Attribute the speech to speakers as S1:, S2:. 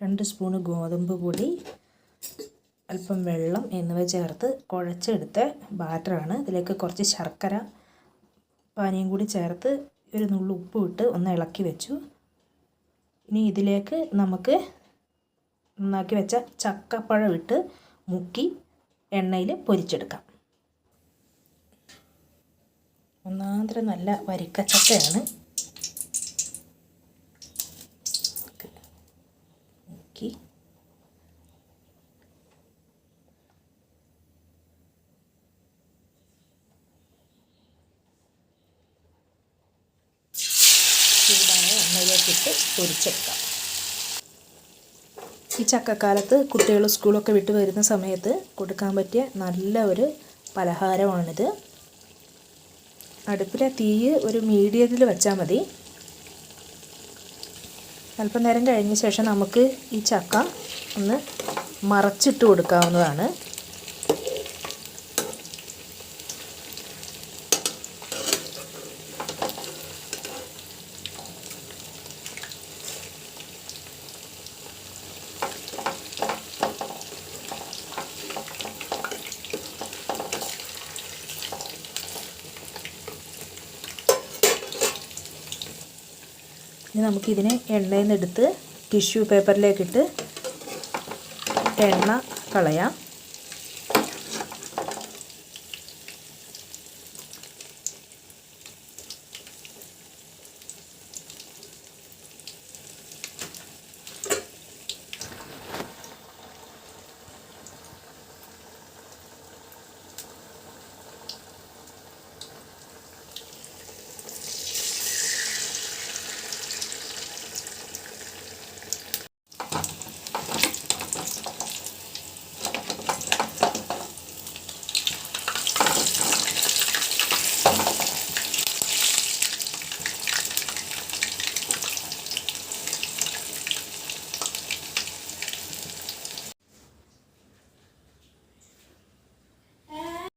S1: രണ്ട് സ്പൂണ് ഗോതമ്പ് പൊടി അല്പം വെള്ളം എന്നിവ ചേർത്ത് കുഴച്ചെടുത്ത ബാറ്ററാണ്. ഇതിലേക്ക് കുറച്ച് ശർക്കര പാനിയും കൂടി ചേർത്ത് ഒരു നുള്ളു ഉപ്പ് ഇട്ട് ഒന്ന് ഇളക്കി വെച്ചു. ഇനി ഇതിലേക്ക് നമുക്ക് നന്നാക്കി വെച്ച ചക്കപ്പഴം ഇട്ട് മുക്കി എണ്ണയിൽ പൊരിച്ചെടുക്കാം. ഒന്നാന്തരം നല്ല വരിക്കച്ചക്കയാണ്. എണ്ണയിലേക്കിട്ട് പൊരിച്ചെടുക്കാം. ഈ ചക്കക്കാലത്ത് കുട്ടികൾ സ്കൂളൊക്കെ വിട്ട് വരുന്ന സമയത്ത് കൊടുക്കാൻ പറ്റിയ നല്ല ഒരു പലഹാരമാണിത്. അടുപ്പിലെ തീ ഒരു മീഡിയത്തിൽ വെച്ചാൽ മതി. അല്പം നേരം കഴിഞ്ഞ ശേഷം നമുക്ക് ഈ ചക്ക ഒന്ന് മറച്ചിട്ട് കൊടുക്കാവുന്നതാണ്. ഇനി നമുക്കിതിനെ എണ്ണയിൽ നിന്ന് എടുത്ത് ടിഷ്യൂ പേപ്പറിലേക്കിട്ട് എണ്ണ കളയാം.